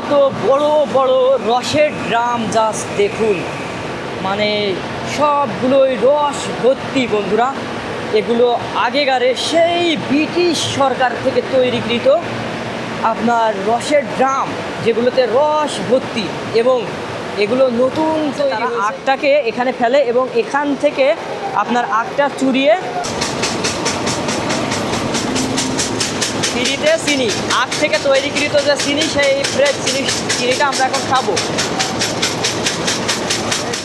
কত বড় বড় রসের ড্রাম জাস্ট দেখুন। মানে সবগুলোই রস ভর্তি বন্ধুরা। এগুলো আগেকারে সেই ব্রিটিশ সরকার থেকে তৈরিকৃত আপনার রসের ড্রাম যেগুলোতে রস ভর্তি এবং এগুলো নতুন তারা আগটাকে এখানে ফেলে এবং এখান থেকে আপনার আগটা চুরিয়ে চিনিতে চিনি। আখ থেকে তৈরিকৃত যে চিনি সেই ফ্রেশ চিনি চিনিটা আমরা এখন খাব।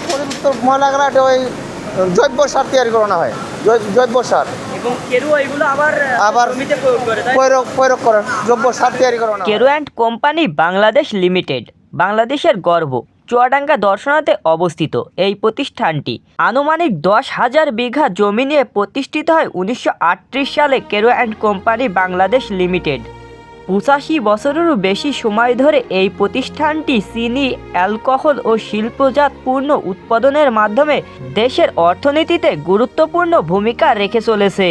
পরিবর্তন ওই জৈব সার তৈরি করানো হয়। জৈব সার। এবং কেরু এগুলো আবার আবার প্রয়োগ প্রয়োগ করে জৈব সার তৈরি করানো হয়। And company Bangladesh limited. বাংলাদেশের গর্ব। চুয়াডাঙ্গা দর্শনাতে অবস্থিত এই প্রতিষ্ঠানটি। আনুমানিক দশ হাজার বিঘা জমি নিয়ে প্রতিষ্ঠিত হয় উনিশশো আটত্রিশ সালে Carew and company Bangladesh limited. পঁচাশি বছরেরও বেশি সময় ধরে এই প্রতিষ্ঠানটি চিনি, অ্যালকোহল ও শিল্পজাত পণ্য উৎপাদনের মাধ্যমে দেশের অর্থনীতিতে গুরুত্বপূর্ণ ভূমিকা রেখে চলেছে।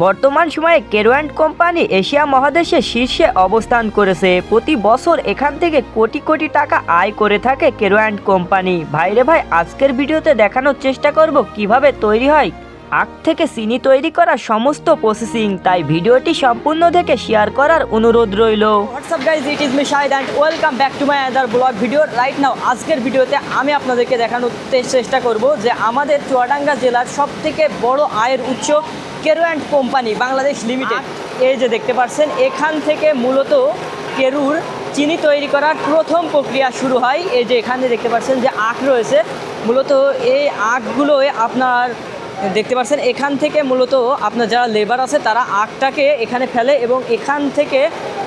বর্তমান সময়ে কেরোয়ান্ড কোম্পানি এশিয়া মহাদেশে শীর্ষে অবস্থান করেছে। প্রতি বছর এখান থেকে কোটি কোটি টাকা আয় করে থাকে কেরোয়ান্ড কোম্পানি। ভাইরে ভাই, আজকের ভিডিওতে দেখানোর চেষ্টা করব কীভাবে তৈরি হয়। আখ থেকে চিনি তৈরি করা সমস্ত প্রসেসিং তাই ভিডিওটি সম্পূর্ণ থেকে শেয়ার করার অনুরোধ রইল। What's up guys it and welcome back to my other blog video right now আজকের ভিডিওতে আমি আপনাদেরকে দেখানোর চেষ্টা করব যে আমাদের চুয়াডাঙ্গা জেলার সব থেকে বড় আয়ের উৎস Carew and company Bangladesh limited. এই যে দেখতে পাচ্ছেন এখান থেকে মূলত কেরুর চিনি তৈরি করার প্রথম প্রক্রিয়া শুরু হয়। এই যে এখানে দেখতে পাচ্ছেন যে আখ রয়েছে। মূলত এই আখগুলোয় আপনার দেখতে পাচ্ছেন এখান থেকে মূলত আপনার যারা লেবার আছে তারা আখটাকে এখানে ফেলে এবং এখান থেকে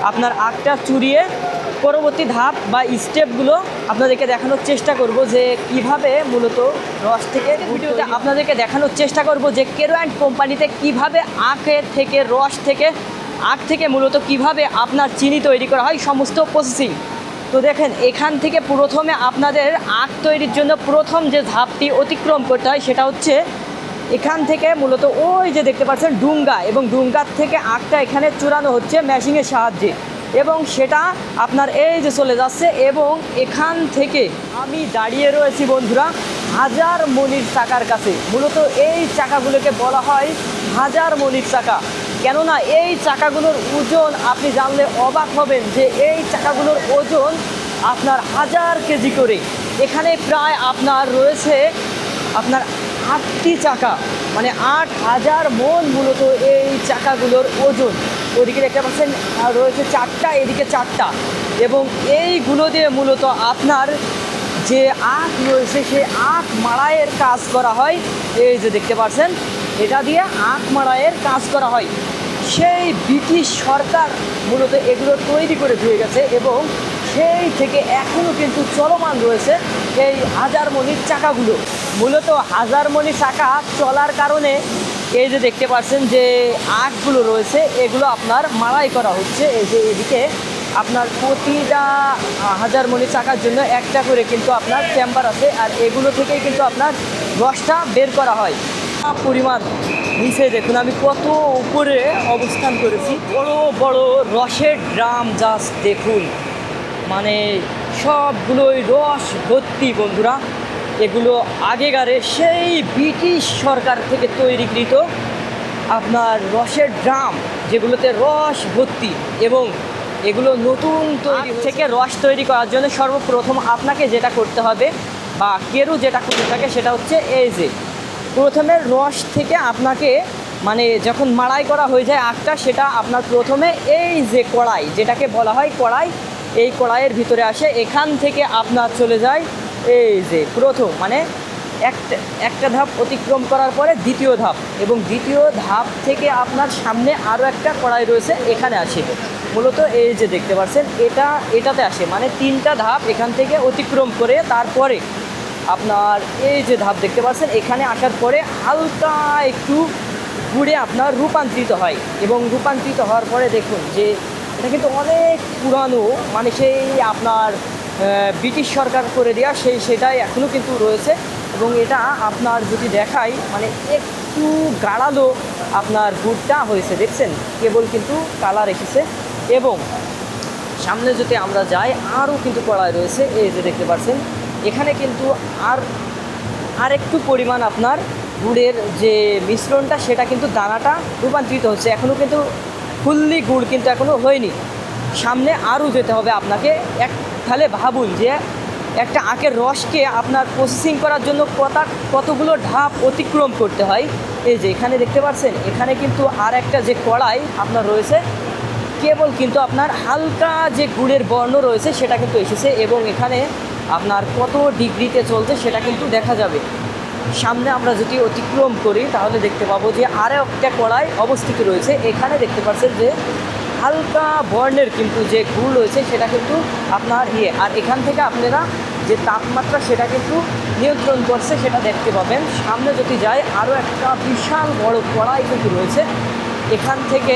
আপনার আখটা চুরিয়ে পরবর্তী ধাপ বা স্টেপগুলো আপনাদেরকে দেখানোর চেষ্টা করব যে কীভাবে মূলত রস থেকে ভিডিওতে আপনাদেরকে দেখানোর চেষ্টা করব যে কেরো অ্যান্ড কোম্পানিতে কীভাবে আখের থেকে রস থেকে আখ থেকে মূলত কীভাবে আপনার চিনি তৈরি করা হয় সমস্ত প্রসেসিং তো দেখেন এখান থেকে প্রথমে আপনাদের আখ তৈরির জন্য প্রথম যে ধাপটি অতিক্রম করতে হয় সেটা হচ্ছে এখান থেকে মূলত ওই যে দেখতে পাচ্ছেন ডুঙ্গা এবং ডুঙ্গার থেকে আখটা এখানে চূড়ানো হচ্ছে মেশিনের সাহায্যে। এবং সেটা আপনার এই যে চলে যাচ্ছে এবং এখান থেকে আমি দাঁড়িয়ে রয়েছি বন্ধুরা হাজার মনির চাকার কাছে। মূলত এই চাকাগুলোকে বলা হয় হাজার মনির চাকা। কেননা এই চাকাগুলোর ওজন আপনি জানলে অবাক হবেন যে এই চাকাগুলোর ওজন আপনার হাজার কেজি করে। এখানে প্রায় আপনার রয়েছে আপনার আটটি চাকা। মানে আট হাজার মন মূলত এই চাকাগুলোর ওজন। ওদিকে দেখতে পাচ্ছেন রয়েছে চারটা, এদিকে চারটা। এবং এইগুলো দিয়ে মূলত আপনার যে আখ রয়েছে সে আখ মাড়াইয়ের কাজ করা হয়। এই যে দেখতে পাচ্ছেন, এটা দিয়ে আখ মাড়াইয়ের কাজ করা হয়। সেই ব্রিটিশ সরকার মূলত এগুলো তৈরি করে দিয়ে গেছে এবং সেই থেকে এখনও কিন্তু চলমান রয়েছে এই হাজারমণির চাকাগুলো। মূলত হাজার মনি চাকা চলার কারণে এই যে দেখতে পাচ্ছেন যে আখগুলো রয়েছে, এগুলো আপনার মাড়াই করা হচ্ছে। এই যে এদিকে আপনার প্রতিটা হাজার মনি চাকার জন্য একটা করে কিন্তু আপনার চেম্বার আছে, আর এগুলো থেকেই কিন্তু আপনার রসটা বের করা হয়। পরিমাণ নিচে দেখুন, আমি কত উপরে অবস্থান করেছি। বড় বড় রসের ড্রাম জাস্ট দেখুন। মানে সবগুলোই রস ভর্তি, বন্ধুরা। এগুলো আগেকারে সেই ব্রিটিশ সরকার থেকে তৈরিকৃত আপনার রসের ড্রাম যেগুলোতে রস ভর্তি এবং এগুলো নতুন তৈরি থেকে রস তৈরি করার জন্য সর্বপ্রথম আপনাকে যেটা করতে হবে বা কেরু যেটা করে থাকে সেটা হচ্ছে এই যে প্রথমে রস থেকে আপনাকে মানে যখন মাড়াই করা হয়ে যায় আখটা সেটা আপনার প্রথমে এই যে কড়াই যেটাকে বলা হয় কড়াই এই কড়াইয়ের ভিতরে আসে এখান থেকে আপনার চলে যায় এই যে প্রথম মানে একটা একটা ধাপ অতিক্রম করার পরে দ্বিতীয় ধাপ এবং দ্বিতীয় ধাপ থেকে আপনার সামনে আরও একটা কড়াই রয়েছে এখানে আসে মূলত এই যে দেখতে পাচ্ছেন, এটা, এটাতে আসে মানে তিনটা ধাপ এখান থেকে অতিক্রম করে তারপরে আপনার এই যে ধাপ দেখতে পাচ্ছেন, এখানে আসার পরে হালকা একটু ঘুরে আপনার রূপান্তরিত হয় এবং রূপান্তরিত হওয়ার পরে দেখুন যে এটা কিন্তু অনেক পুরানো মানে সেই আপনার ব্রিটিশ সরকার করে দেওয়া সেই সেটাই এখনও কিন্তু রয়েছে। এবং এটা আপনার যদি দেখাই মানে একটু গাড়ালো আপনার গুড়টা হয়েছে, দেখছেন? কেবল কিন্তু কালার এসেছে। এবং সামনে যদি আমরা যাই, আরও কিন্তু কড়াই রয়েছে। এই যে দেখতে পাচ্ছেন, এখানে কিন্তু আর আর একটু পরিমাণ আপনার গুড়ের যে মিশ্রণটা, সেটা কিন্তু দানাটা রূপান্তরিত হচ্ছে। এখনও কিন্তু ফুললি গুড় কিন্তু এখনও হয়নি। সামনে আরও যেতে হবে আপনাকে, এক তাহলে ভাবুন যে একটা আখের রসকে আপনার প্রসেসিং করার জন্য কত, কতগুলো ধাপ অতিক্রম করতে হয়। এই যে এখানে দেখতে পাচ্ছেন, এখানে কিন্তু আর একটা যে কড়াই আপনার রয়েছে, কেবল কিন্তু আপনার হালকা যে গুড়ের বর্ণ রয়েছে সেটা কিন্তু এসেছে এবং এখানে আপনার কত ডিগ্রিতে চলছে সেটা কিন্তু দেখা যাবে। সামনে আমরা যদি অতিক্রম করি, তাহলে দেখতে পাবো যে আরও একটা কড়াই অবস্থিত রয়েছে। এখানে দেখতে পাচ্ছেন যে হালকা বর্ণের কিন্তু যে গুড় রয়েছে, সেটা কিন্তু আপনার ইয়ে। আর এখান থেকে আপনারা যে তাপমাত্রা, সেটা কিন্তু নিয়ন্ত্রণ করছে, সেটা দেখতে পাবেন। সামনে যদি যায় আরও একটা বিশাল বড় কড়াই কিন্তু রয়েছে। এখান থেকে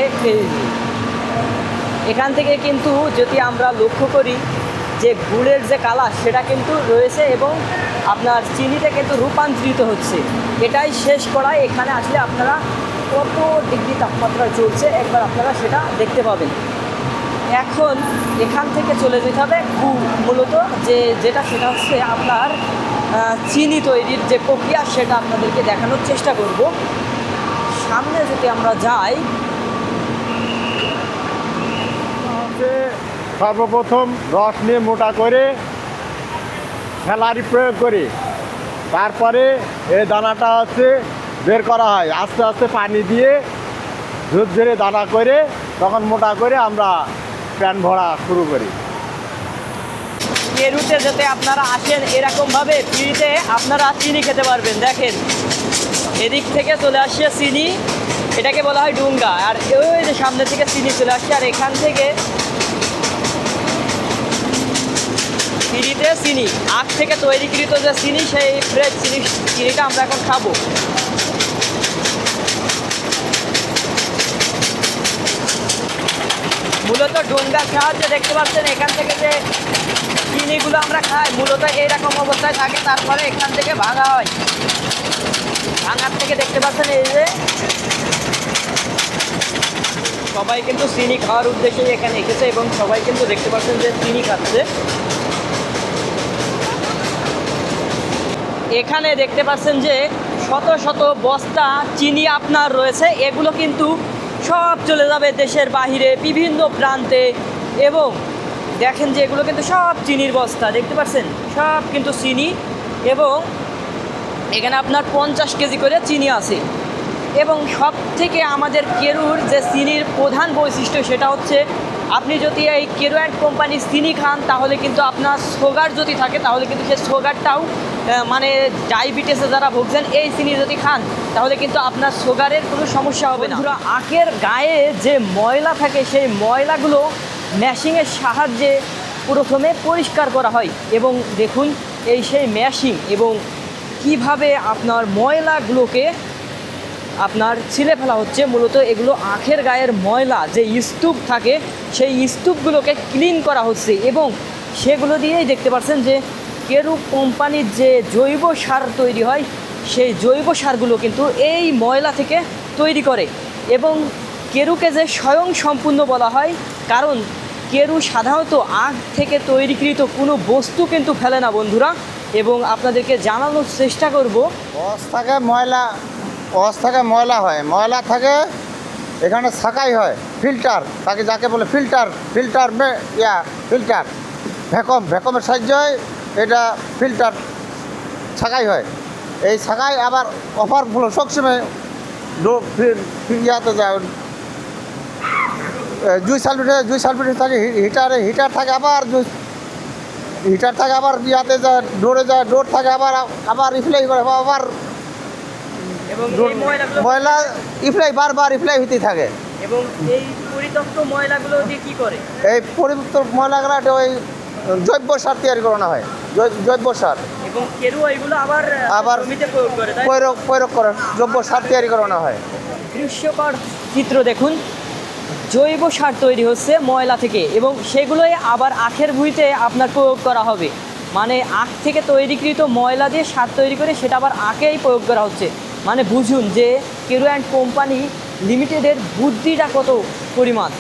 এখান থেকে কিন্তু যদি আমরা লক্ষ্য করি, যে গুড়ের যে কালার সেটা কিন্তু রয়েছে এবং আপনার চিনিতে কিন্তু রূপান্তরিত হচ্ছে। এটাই শেষ করা এখানে আসলে আপনারা কত ডিগ্রি তাপমাত্রা চলছে, একবার আপনারা সেটা দেখতে পাবেন। এখন এখান থেকে চলে যেতে হবে মূলত যে যেটা, সেটা হচ্ছে আপনার চিনি তৈরির যে প্রক্রিয়া, সেটা আপনাদেরকে দেখানোর চেষ্টা করব। সামনে যদি আমরা যাই সর্বপ্রথম রস নিয়ে মোটা করে ফেলারি প্রয়োগ করি। তারপরে এই দানাটা হচ্ছে বের করা হয়। আস্তে আস্তে পানি দিয়ে দুধ ধরে দানা করে তখন মোটা করে আমরা প্যান ভরা শুরু করি। পেরুতে যাতে আপনারা আসেন এরকমভাবে ফ্রিতে আপনারা চিনি খেতে পারবেন, দেখেন। এদিক থেকে চলে আসছে চিনি, এটাকে বলা হয় ডুঙ্গা। আর ওই যে সামনে থেকে চিনি চলে আসছে, আর এখান থেকে চিনিতে চিনি। আখ থেকে তৈরিকৃত যে চিনি, সেই ফ্রেশ চিনি চিনিটা আমরা এখন খাব মূলত ডোঙ্গার সাহায্যে দেখতে পাচ্ছেন, এখান থেকে যে চিনিগুলো আমরা খাই, মূলত এইরকম অবস্থায় থাকে, তারপরে এখান থেকে ভাঙা হয়। ভাঙার থেকে দেখতে পাচ্ছেন এই যে, সবাই কিন্তু চিনি খাওয়ার উদ্দেশ্যে এখানে এসেছে এবং সবাই কিন্তু দেখতে পাচ্ছেন যে চিনি খাচ্ছে। এখানে দেখতে পাচ্ছেন যে শত শত বস্তা চিনি আপনার রয়েছে, এগুলো কিন্তু সব চলে যাবে দেশের বাহিরে, বিভিন্ন প্রান্তে। এবং দেখেন যে এগুলো কিন্তু সব চিনির বস্তা, দেখতে পাচ্ছেন? সব কিন্তু চিনি। এবং এখানে আপনার পঞ্চাশ কেজি করে চিনি আছে। এবং সব থেকে আমাদের কেরুর যে চিনির প্রধান বৈশিষ্ট্য সেটা হচ্ছে, আপনি যদি এই কেরু অ্যান্ড কোম্পানির চিনি খান, তাহলে কিন্তু আপনার সুগার যদি থাকে, তাহলে কিন্তু সে সুগারটাও মানে ডায়াবেটিসে যারা ভুগছেন, এই চিনি যদি খান, তাহলে কিন্তু আপনার সুগারের কোনো সমস্যা হবে না। আখের গায়ে যে ময়লা থাকে, সেই ময়লাগুলো ম্যাশিংয়ের সাহায্যে প্রথমে পরিষ্কার করা হয়। এবং দেখুন, এই সেই ম্যাশিং এবং কীভাবে আপনার ময়লাগুলোকে আপনার ছিলে ফেলা হচ্ছে, মূলত এগুলো আখের গায়ের ময়লা, যে স্তূপ থাকে, সেই স্তূপগুলোকে ক্লিন করা হচ্ছে। এবং সেগুলো দিয়েই দেখতে পাচ্ছেন যে কেরু কোম্পানির যে জৈব সার তৈরি হয়, সেই জৈব সারগুলো কিন্তু এই ময়লা থেকে তৈরি করে এবং কেরুকে যে স্বয়ং সম্পূর্ণ বলা হয়, কারণ কেরু সাধারণত আখ থেকে তৈরিকৃত কোনো বস্তু কিন্তু ফেলে না বন্ধুরা। এবং আপনাদেরকে জানানোর চেষ্টা করব অস থাকে ময়লা অস থাকে ময়লা হয়। ময়লা থাকে, এখানে ছাকাই হয়, ফিল্টার, তাকে যাকে বলে filter filter yeah, filter, vacuum, ভ্যাকমের সাহায্যে এটা ফিল্টার ছাকাই হয়। এই ছাকাই আবার অফার ফুল সবসময় ইয়াতে যায়। জুই সালফিটে জুই সালফিটে থাকে হিটারে হিটার থাকে আবার জুই হিটার থাকে আবার ইয়াতে যায় ডোরে যায় ডোর থাকে আবার আবার রিপ্লাই করে আবার ময়লা রিপ্লাই বারবার রিপ্লাই হতেই থাকে। এবং এই পরিত্যক্ত ময়লাগুলো দিয়ে কি করে? এই পরিবর্ত ময়লাগুলো ওই জৈব সার তৈরি করানো হয়। জৈব সার। এবং আবার আবার- জমিতে প্রয়োগ করে তাই প্রয়োগ প্রয়োগ করে জৈব সার তৈরি করানো হয়। দৃশ্যকর চিত্র দেখুন। জৈব সার তৈরি হচ্ছে ময়লা থেকে এবং সেগুলোই আবার আখের ভুঁইতে আপনার প্রয়োগ করা হবে। মানে আখ থেকে তৈরিকৃত ময়লা দিয়ে সার তৈরি করে সেটা আবার আখেই প্রয়োগ করা হচ্ছে। মানে বুঝুন যে কেরু অ্যান্ড কোম্পানি লিমিটেডের বুদ্ধিটা কত পরিমাণ।